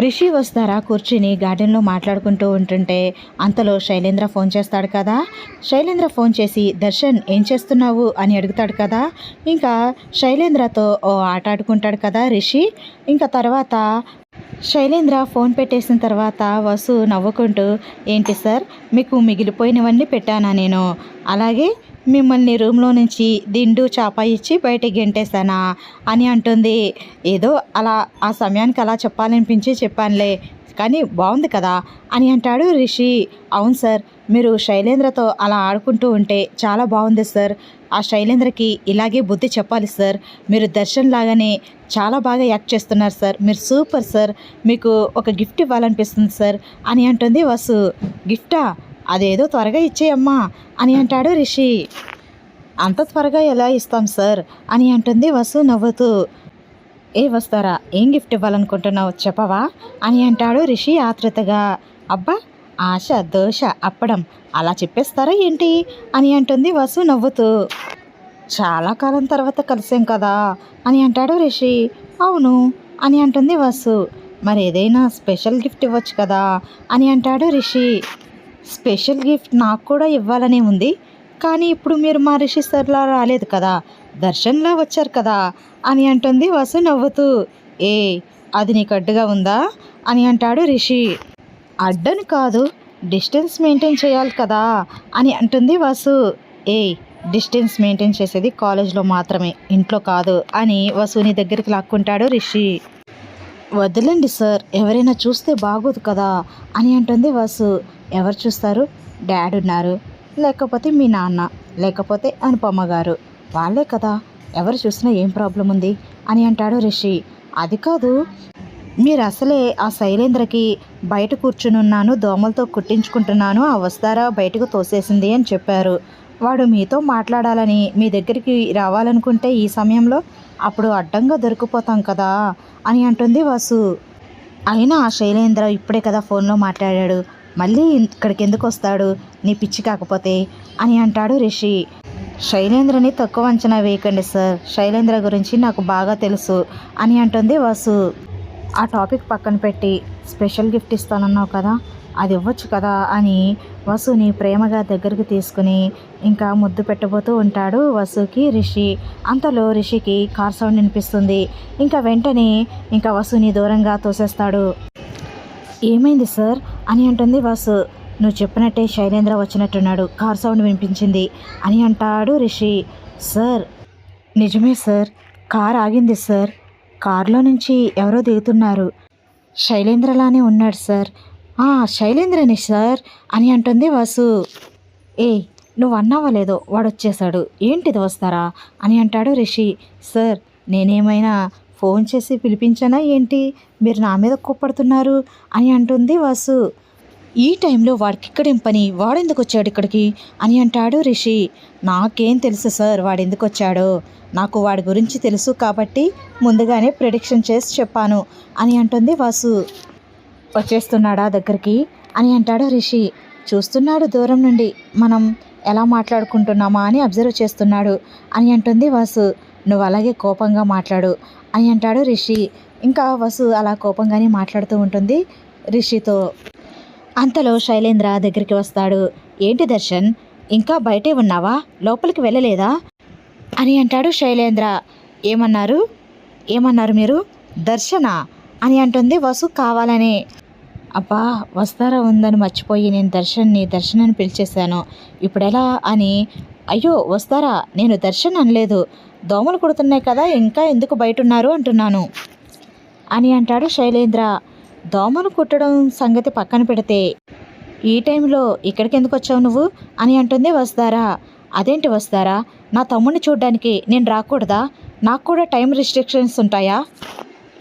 రిషి వస్తారా కూర్చుని గార్డెన్లో మాట్లాడుకుంటూ ఉంటుంటే అంతలో శైలేంద్ర ఫోన్ చేస్తాడు కదా. శైలేంద్ర ఫోన్ చేసి దర్శన్ ఏం చేస్తున్నావు? అని అడుగుతాడు కదా. ఇంకా శైలేంద్రతో ఓ ఆట ఆడుకుంటాడు కదా రిషి. ఇంకా తర్వాత శైలేంద్ర ఫోన్ పెట్టేసిన తర్వాత వసు నవ్వుకుంటూ ఏంటి సార్ మీకు మిగిలిపోయినవన్నీ పెట్టానా నేను? అలాగే మిమ్మల్ని రూమ్లో నుంచి దిండు చాప ఇచ్చి బయటికి గెంటేశానా అని అంటుంది. ఏదో అలా ఆ సమయానికి అలా చెప్పాలనిపించి చెప్పానులే కానీ బాగుంది కదా అని అంటాడు రిషి. అవును సార్ మీరు శైలేంద్రతో అలా ఆడుకుంటూ ఉంటే చాలా బాగుంది సార్. ఆ శైలేంద్రకి ఇలాగే బుద్ధి చెప్పాలి సార్. మీరు దర్శన్ లాగానే చాలా బాగా యాక్ట్ చేస్తున్నారు సార్. మీరు సూపర్ సార్. మీకు ఒక గిఫ్ట్ ఇవ్వాలనిపిస్తుంది సార్ అని అంటుంది వసు. గిఫ్టా? అదేదో త్వరగా ఇచ్చేయమ్మా అని అంటాడు రిషి. అంత త్వరగా ఎలా ఇస్తాం సార్? అని అంటుంది వసు నవ్వుతూ. ఏ వస్తారా ఏం గిఫ్ట్ ఇవ్వాలనుకుంటున్నావు చెప్పవా? అని అంటాడు రిషి ఆతృతగా అబ్బా ఆశ దోశ అప్పడం అలా చెప్పేస్తారా ఏంటి? అని అంటుంది వసు నవ్వుతూ. చాలా కాలం తర్వాత కలిసాం కదా? అని అంటాడు రిషి. అవును అని అంటుంది వసు. మరి ఏదైనా స్పెషల్ గిఫ్ట్ ఇవ్వచ్చు కదా? అని అంటాడు రిషి. స్పెషల్ గిఫ్ట్ నాకు కూడా ఇవ్వాలనే ఉంది. కానీ ఇప్పుడు మీరు మా రిషి సార్లా రాలేదు కదా. దర్శన్లా వచ్చారు కదా అని అంటుంది వసు నవ్వుతూ. ఏ అది నీకు అడ్డుగా ఉందా? అని అంటాడు రిషి. అడ్డని కాదు డిస్టెన్స్ మెయింటైన్ చేయాలి కదా అని అంటుంది వసు. ఏ డిస్టెన్స్ మెయింటైన్ చేసేది కాలేజ్లో మాత్రమే ఇంట్లో కాదు అని వసుని దగ్గరికి లాక్కుంటాడు రిషి. వదిలేండి సార్ ఎవరైనా చూస్తే బాగోదు కదా అని అంటుంది వసు. ఎవరు చూస్తారు? డాడ్ ఉన్నారు. లేకపోతే మీ నాన్న లేకపోతే అనుపమ్మ గారు. వాళ్ళే కదా. ఎవరు చూసినా ఏం ప్రాబ్లం ఉంది? అని అంటాడు రిషి. అది కాదు. మీరు అసలే ఆ శైలేంద్రకి బయట కూర్చునున్నాను దోమలతో కుట్టించుకుంటున్నాను ఆ వస్తారా బయటకు తోసేసింది అని చెప్పారు. వాడు మీతో మాట్లాడాలని మీ దగ్గరికి రావాలనుకుంటే ఈ సమయంలో అప్పుడు అడ్డంగా దొరికిపోతాం కదా అని అంటుంది వసు. అయినా ఆ శైలేంద్ర ఇప్పుడే కదా ఫోన్లో మాట్లాడాడు. మళ్ళీ ఇక్కడికి ఎందుకు వస్తాడు నీ పిచ్చి కాకపోతే? అని అంటాడు రిషి. శైలేంద్రని తక్కువ అంచనా వేయకండి సార్. శైలేంద్ర గురించి నాకు బాగా తెలుసు అని అంటుంది వసు. ఆ టాపిక్ పక్కన పెట్టి స్పెషల్ గిఫ్ట్ ఇస్తానన్నావు కదా? అది ఇవ్వచ్చు కదా అని వసుని ప్రేమగా దగ్గరికి తీసుకుని ఇంకా ముద్దు పెట్టబోతూ ఉంటాడు వసుకి రిషి. అంతలో రిషికి కార్ సౌండ్ వినిపిస్తుంది. ఇంకా వెంటనే ఇంకా వసుని దూరంగా తోసేస్తాడు. ఏమైంది సార్? అని అంటుంది వాసు. నువ్వు చెప్పినట్టే శైలేంద్ర వచ్చినట్టున్నాడు. కార్ సౌండ్ వినిపించింది. అని అంటాడు రిషి. సార్. నిజమే సార్. కార్ ఆగింది సార్. కారులో నుంచి ఎవరో దిగుతున్నారు. శైలేంద్రలానే ఉన్నాడు సార్. శైలేంద్రని సార్. అని అంటుంది వాసు. ఏ నువ్వు అన్నావా లేదో? వాడు వచ్చేసాడు ఏంటిది వస్తారా? అని అంటాడు రిషి. సార్ నేనేమైనా ఫోన్ చేసి పిలిపించానా ఏంటి? మీరు నా మీద కోప్పడుతున్నారు అని అంటుంది వాసు. ఈ టైంలో వాడికి ఇక్కడేం పని? వాడెందుకు వచ్చాడు ఇక్కడికి? అని అంటాడు రిషి. నాకేం తెలుసు సార్ వాడు ఎందుకు వచ్చాడో నాకు వాడి గురించి తెలుసు కాబట్టి ముందుగానే ప్రిడిక్షన్ చేసి చెప్పాను అని అంటుంది వాసు. వచ్చేస్తున్నాడా దగ్గరికి? అని అంటాడు రిషి. చూస్తున్నాడు దూరం నుండి. మనం ఎలా మాట్లాడుకుంటున్నామా అని అబ్జర్వ్ చేస్తున్నాడు అని అంటుంది వాసు. నువ్వు అలాగే కోపంగా మాట్లాడు. అని అంటాడు రిషి. ఇంకా వసు అలా కోపంగానే మాట్లాడుతూ ఉంటుంది రిషితో. అంతలో శైలేంద్ర దగ్గరికి వస్తాడు. ఏంటి దర్శన్? ఇంకా బయటే ఉన్నావా? లోపలికి వెళ్ళలేదా? అని అంటాడు శైలేంద్ర. ఏమన్నారు? ఏమన్నారు మీరు? దర్శనా? అని అంటుంది వసు కావాలని. అబ్బా వస్తారా ఉందని మర్చిపోయి నేను దర్శన్ని దర్శనాన్ని పిలిచేశాను. ఇప్పుడెలా? అని. అయ్యో వస్తారా? నేను దర్శన్ అనలేదు. దోమలు కుడుతున్నాయి కదా ఇంకా ఎందుకు బయట ఉన్నారు అంటున్నాను. అని అంటాడు శైలేంద్ర. దోమలు కుట్టడం సంగతి పక్కన పెడితే ఈ టైంలో ఇక్కడికి ఎందుకు వచ్చావు నువ్వు? అని అంటుంది వస్తారా అదేంటి వస్తారా నా తమ్ముడిని చూడడానికి నేను రాకూడదా? నాకు కూడా టైం రిస్ట్రిక్షన్స్ ఉంటాయా?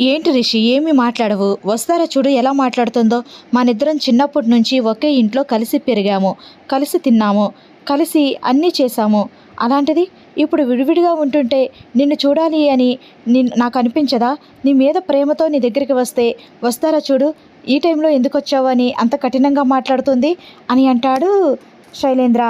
ఏంటి రిషి ఏమీ మాట్లాడవు. వస్తారా చూడు ఎలా మాట్లాడుతుందో. మనిద్దరం చిన్నప్పటి నుంచి ఒకే ఇంట్లో కలిసి పెరిగాము. కలిసి తిన్నాము. కలిసి అన్నీ చేశాము. అలాంటిది ఇప్పుడు విడివిడిగా ఉంటుంటే నిన్ను చూడాలి అని నిన్ నాకు అనిపించదా? నీ మీద ప్రేమతో నీ దగ్గరికి వస్తే వస్తారా చూడు ఈ టైంలో ఎందుకు వచ్చావు అని అంత కఠినంగా మాట్లాడుతుంది అని అంటాడు శైలేంద్ర.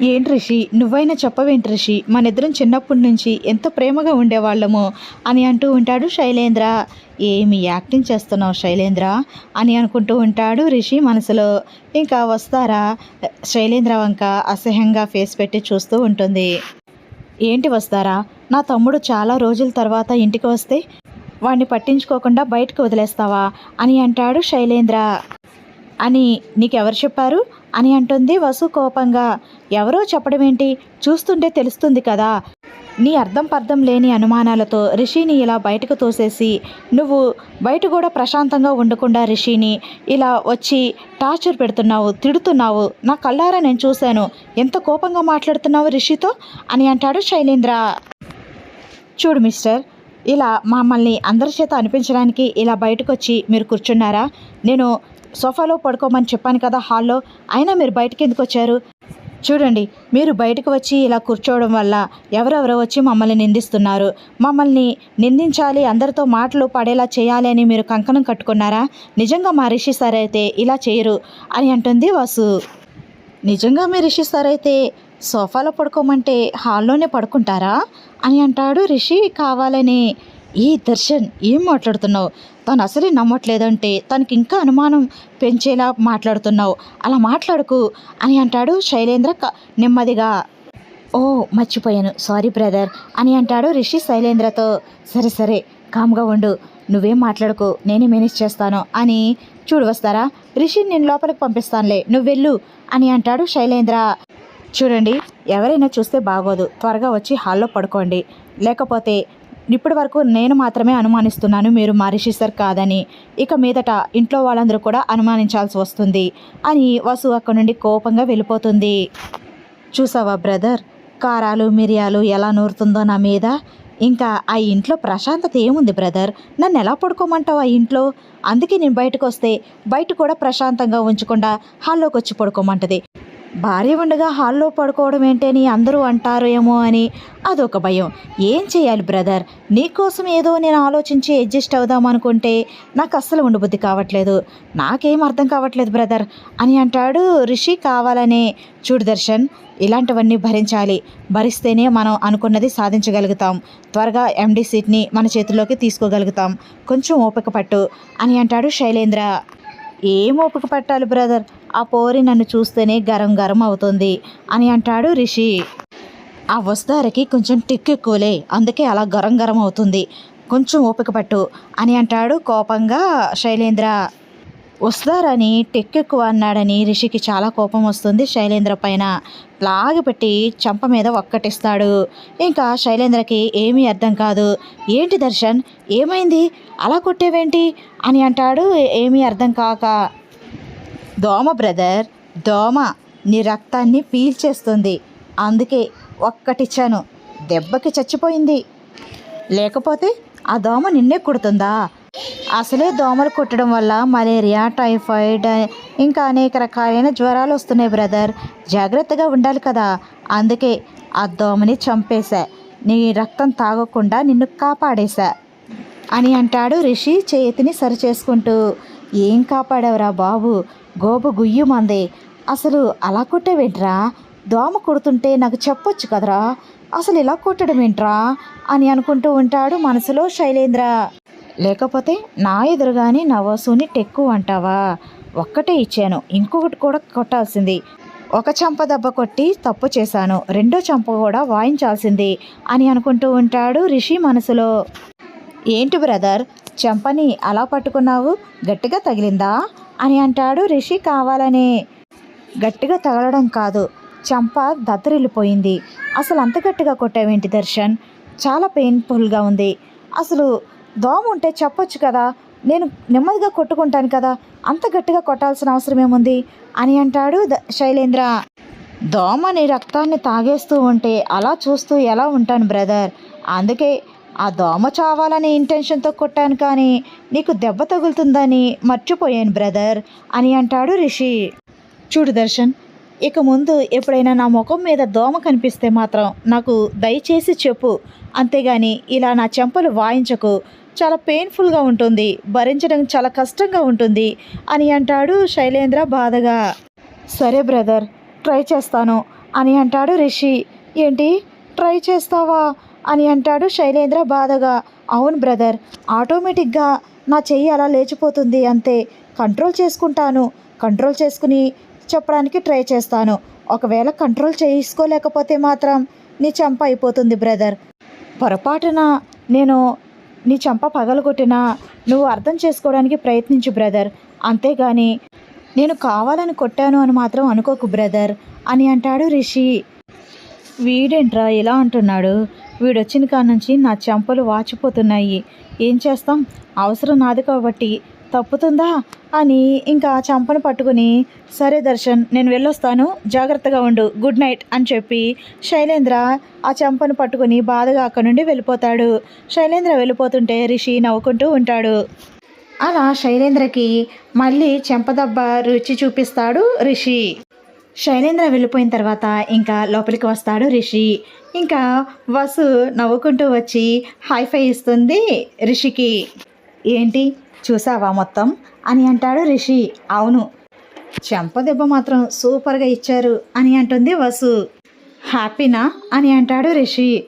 ఏంటి రిషి? నువ్వైనా చెప్పవేంటి రిషి? మన ఇద్దరం చిన్నప్పటి నుంచి ఎంత ప్రేమగా ఉండేవాళ్ళము? అని అంటూ ఉంటాడు శైలేంద్ర. ఏమి యాక్టింగ్ చేస్తున్నావు శైలేంద్ర? అని అనుకుంటూ ఉంటాడు రిషి మనసులో. ఇంకా వస్తారా? శైలేంద్ర వంక అసహ్యంగా ఫేస్ పెట్టి చూస్తూ ఉంటుంది. ఏంటి వస్తారా? నా తమ్ముడు చాలా రోజుల తర్వాత ఇంటికి వస్తే వాడిని పట్టించుకోకుండా బయటకు వదిలేస్తావా? అని అంటాడు శైలేంద్ర. అని నీకెవరు చెప్పారు? అని అంటుంది వసు కోపంగా. ఎవరో చెప్పడం ఏంటి చూస్తుంటే తెలుస్తుంది కదా. నీ అర్థం పర్థం లేని అనుమానాలతో రిషిని ఇలా బయటకు తోసేసి నువ్వు బయట కూడా ప్రశాంతంగా ఉండకుండా రిషిని ఇలా వచ్చి టార్చర్ పెడుతున్నావు తిడుతున్నావు నా కళ్ళారా నేను చూశాను. ఎంత కోపంగా మాట్లాడుతున్నావు రిషితో? అని అంటాడు శైలేంద్ర. చూడు మిస్టర్ ఇలా మమ్మల్ని అందరి చేత అనిపించడానికి ఇలా బయటకు వచ్చి మీరు కూర్చున్నారా? నేను సోఫాలో పడుకోమని చెప్పాను కదా హాల్లో అయినా మీరు బయటకు ఎందుకు వచ్చారు? చూడండి మీరు బయటకు వచ్చి ఇలా కూర్చోవడం వల్ల ఎవరెవరో వచ్చి మమ్మల్ని నిందిస్తున్నారు. మమ్మల్ని నిందించాలి అందరితో మాటలు పడేలా చేయాలి అని మీరు కంకణం కట్టుకున్నారా? నిజంగా మా రిషి సార్ అయితే ఇలా చేయరు అని అంటుంది వాసు. నిజంగా మీ రిషి సార్ అయితే సోఫాలో పడుకోమంటే హాల్లోనే పడుకుంటారా? అని అంటాడు రిషి. కావాలని ఏ దర్శన్ ఏం మాట్లాడుతున్నావు? తను అసలే నమ్మట్లేదంటే తనకి ఇంకా అనుమానం పెంచేలా మాట్లాడుతున్నావు. అలా మాట్లాడుకు అని అంటాడు శైలేంద్ర నెమ్మదిగా. ఓ మర్చిపోయాను. సారీ బ్రదర్ అని అంటాడు రిషి శైలేంద్రతో. సరే సరే కామ్గా ఉండు. నువ్వేం మాట్లాడుకో నేనే మేనేజ్ చేస్తాను అని. చూడు వస్తారా? రిషి నేను లోపలికి పంపిస్తానులే నువ్వు వెళ్ళు అని అంటాడు శైలేంద్ర. చూడండి ఎవరైనా చూస్తే బాగోదు. త్వరగా వచ్చి హాల్లో పడుకోండి. లేకపోతే ఇప్పటి వరకు నేను మాత్రమే అనుమానిస్తున్నాను మీరు మా సార్ కాదని. ఇక మీదట ఇంట్లో వాళ్ళందరూ కూడా అనుమానించాల్సి వస్తుంది అని వసు అక్కడి నుండి కోపంగా వెళ్ళిపోతుంది. చూసావా బ్రదర్? కారాలు మిరియాలు ఎలా నూరుతుందో నా మీద? ఇంకా ఆ ఇంట్లో ప్రశాంతత ఏముంది బ్రదర్? నన్ను ఎలా పడుకోమంటావు ఆ ఇంట్లో? అందుకే నేను బయటకు వస్తే బయట కూడా ప్రశాంతంగా ఉంచకుండా హాల్లోకి వచ్చి పడుకోమంటది. భార్య ఉండగా హాల్లో పడుకోవడం ఏంటని అందరూ అంటారు ఏమో అని అదొక భయం. ఏం చేయాలి బ్రదర్? నీకోసం ఏదో నేను ఆలోచించి అడ్జస్ట్ అవుదాం అనుకుంటే నాకు అస్సలు ఉండబుద్ధి కావట్లేదు. నాకేం అర్థం కావట్లేదు బ్రదర్ అని అంటాడు రిషి కావాలనే. చూడు దర్శన్ ఇలాంటివన్నీ భరించాలి. భరిస్తేనే మనం అనుకున్నది సాధించగలుగుతాం. త్వరగా ఎండి సీట్ని మన చేతిలోకి తీసుకోగలుగుతాం. కొంచెం ఓపిక పట్టు అని అంటాడు శైలేంద్ర. ఏం ఓపిక పట్టాలి బ్రదర్? ఆ పోరి నన్ను చూస్తేనే గరం గరం అవుతుంది అని అంటాడు రిషి. ఆ వస్తారకి కొంచెం టిక్ ఎక్కువలే అందుకే అలా గరం గరం అవుతుంది. కొంచెం ఓపిక పట్టు అని అంటాడు కోపంగా శైలేంద్ర. వస్తారని టెక్ ఎక్కువ అన్నాడని రిషికి చాలా కోపం వస్తుంది శైలేంద్ర పైన. లాగిపెట్టి చంప మీద ఒక్కటిస్తాడు. ఇంకా శైలేంద్రకి ఏమీ అర్థం కాదు. ఏంటి దర్శన్? ఏమైంది? అలా కొట్టేవేంటి? అని అంటాడు ఏమీ అర్థం కాక. దోమ బ్రదర్. దోమ నీ రక్తాన్ని పీల్చేస్తుంది. అందుకే ఒక్కటిచ్చాను. దెబ్బకి చచ్చిపోయింది. లేకపోతే ఆ దోమ నిన్నే కుడుతుందా? అసలే దోమలు కుట్టడం వల్ల మలేరియా టైఫాయిడ్ ఇంకా అనేక రకాలైన జ్వరాలు వస్తున్నాయి బ్రదర్. జాగ్రత్తగా ఉండాలి కదా. అందుకే ఆ దోమని చంపేశా. నీ రక్తం తాగకుండా నిన్ను కాపాడేశా అని అంటాడు రిషి చేతిని సరి చేసుకుంటూ ఏం కాపాడావురా బాబు? గోబు గుయ్యమంది. అసలు అలా కొట్టవేంట్రా? దోమ కొడుతుంటే నాకు చెప్పొచ్చు కదరా? అసలు ఇలా కొట్టడం ఏంట్రా అని అనుకుంటూ ఉంటాడు మనసులో శైలేంద్ర. లేకపోతే నా ఎదురుగానే నా టెక్కు అంటావా? ఒక్కటే ఇచ్చాను. ఇంకొకటి కూడా కొట్టాల్సింది. ఒక చంప దెబ్బ కొట్టి తప్పు చేశాను. రెండో చంప కూడా వాయించాల్సింది అని అనుకుంటూ ఉంటాడు రిషి మనసులో. ఏంటి బ్రదర్? చెంపని అలా పట్టుకున్నావు? గట్టిగా తగిలిందా? అని అంటాడు రిషి కావాలనే. గట్టిగా తగలడం కాదు. చంప దద్దరిల్లిపోయింది అసలు అంత గట్టిగా కొట్టావేంటి దర్శన్? చాలా పెయిన్ఫుల్గా ఉంది. అసలు దోమ ఉంటే చెప్పొచ్చు కదా? నేను నెమ్మదిగా కొట్టుకుంటాను కదా? అంత గట్టిగా కొట్టాల్సిన అవసరం ఏముంది? అని అంటాడు ద- శైలేంద్ర. దోమ నీ రక్తాన్ని తాగేస్తూ ఉంటే అలా చూస్తూ ఎలా ఉంటాను బ్రదర్? అందుకే ఆ దోమ చావాలనే ఇంటెన్షన్తో కొట్టాను కానీ నీకు దెబ్బ తగులుతుందని మర్చిపోయాను బ్రదర్ అని అంటాడు రిషి. చూడు దర్శన్ ఇక ముందు ఎప్పుడైనా నా ముఖం మీద దోమ కనిపిస్తే మాత్రం నాకు దయచేసి చెప్పు. అంతేగాని ఇలా నా చెంపలు వాయించకు. చాలా పెయిన్ఫుల్గా ఉంటుంది భరించడం చాలా కష్టంగా ఉంటుంది అని అంటాడు శైలేంద్ర బాధగా. సరే బ్రదర్ ట్రై చేస్తాను అని అంటాడు రిషి. ఏంటి? ట్రై చేస్తావా? అని అంటాడు శైలేంద్ర బాధగా. అవును బ్రదర్ ఆటోమేటిక్గా నా చెయ్యి అలా లేచిపోతుంది అంతే. కంట్రోల్ చేసుకుంటాను. కంట్రోల్ చేసుకుని చెప్పడానికి ట్రై చేస్తాను. ఒకవేళ కంట్రోల్ చేసుకోలేకపోతే మాత్రం నీ చంప అయిపోతుంది బ్రదర్. పొరపాటున నేను నీ చంప పగలగొట్టినా నువ్వు అర్థం చేసుకోవడానికి ప్రయత్నించు బ్రదర్. అంతేగాని నేను కావాలని కొట్టాను అని మాత్రం అనుకోకు బ్రదర్ అని అంటాడు రిషి. వీడేంట్రా ఇలా అంటున్నాడు? వీడొచ్చిన కాడ నుంచి నా చెంపలు వాచిపోతున్నాయి. ఏం చేస్తాం? అవసరం నాది కాబట్టి తప్పుతుందా? అని ఇంకా చెంపను పట్టుకుని సరే దర్శన్ నేను వెళ్ళొస్తాను. జాగ్రత్తగా ఉండు. గుడ్ నైట్ అని చెప్పి శైలేంద్ర ఆ చెంపను పట్టుకుని బాధగా అక్కడి నుండి వెళ్ళిపోతాడు. శైలేంద్ర వెళ్ళిపోతుంటే రిషి నవ్వుకుంటూ ఉంటాడు. అలా శైలేంద్రకి మళ్ళీ చెంపదెబ్బ రుచి చూపిస్తాడు రిషి. శైలేంద్ర వెళ్ళిపోయిన తర్వాత ఇంకా లోపలికి వస్తాడు రిషి. ఇంకా వసు నవ్వుకుంటూ వచ్చి హైఫై ఇస్తుంది రిషికి. ఏంటి? చూసావా మొత్తం? అని అంటాడు రిషి. అవును. చెంప దెబ్బ మాత్రం సూపర్గా ఇచ్చారు అని అంటుంది వసు. హ్యాపీనా? అని అంటాడు రిషి.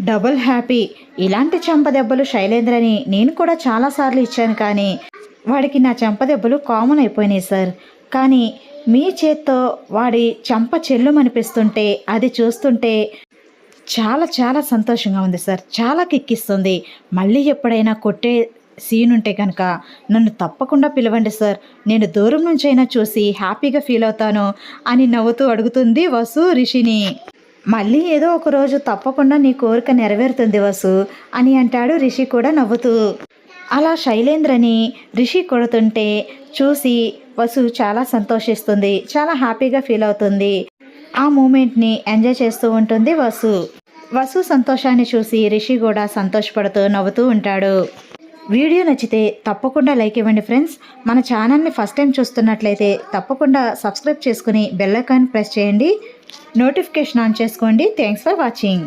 Double happy. ఇలాంటి చెంప దెబ్బలు శైలేంద్రని నేను కూడా చాలాసార్లు ఇచ్చాను కానీ వాడికి నా చెంప దెబ్బలు కామన్ అయిపోయినాయి సార్. కానీ మీ చేత్తో వాడి చెంప చెల్లుమనిపిస్తుంటే అది చూస్తుంటే చాలా చాలా సంతోషంగా ఉంది సార్. చాలా కిక్కిస్తుంది. మళ్ళీ ఎప్పుడైనా కొట్టే సీన్ ఉంటే కనుక నన్ను తప్పకుండా పిలవండి సార్. నేను దూరం నుంచైనా చూసి హ్యాపీగా ఫీల్ అవుతాను అని నవ్వుతూ అడుగుతుంది వసు రిషిని. మళ్ళీ ఏదో ఒక రోజు తప్పకుండా నీ కోరిక నెరవేరుతుంది వసు అని అంటాడు రిషి కూడా నవ్వుతూ. అలా శైలేంద్రని రిషి కొడుతుంటే చూసి వసు చాలా సంతోషిస్తుంది. చాలా హ్యాపీగా ఫీల్ అవుతుంది. ఆ మూమెంట్ని ఎంజాయ్ చేస్తూ ఉంటుంది వసు. వసు సంతోషాన్ని చూసి రిషి కూడా సంతోషపడుతూ నవ్వుతూ ఉంటాడు. వీడియో నచ్చితే తప్పకుండా లైక్ ఇవ్వండి ఫ్రెండ్స్. మన ఛానల్ని ఫస్ట్ టైం చూస్తున్నట్లయితే తప్పకుండా సబ్స్క్రైబ్ చేసుకుని బెల్ ఐకాన్ ప్రెస్ చేయండి. నోటిఫికేషన్ ఆన్ చేసుకోండి. Thanks for watching.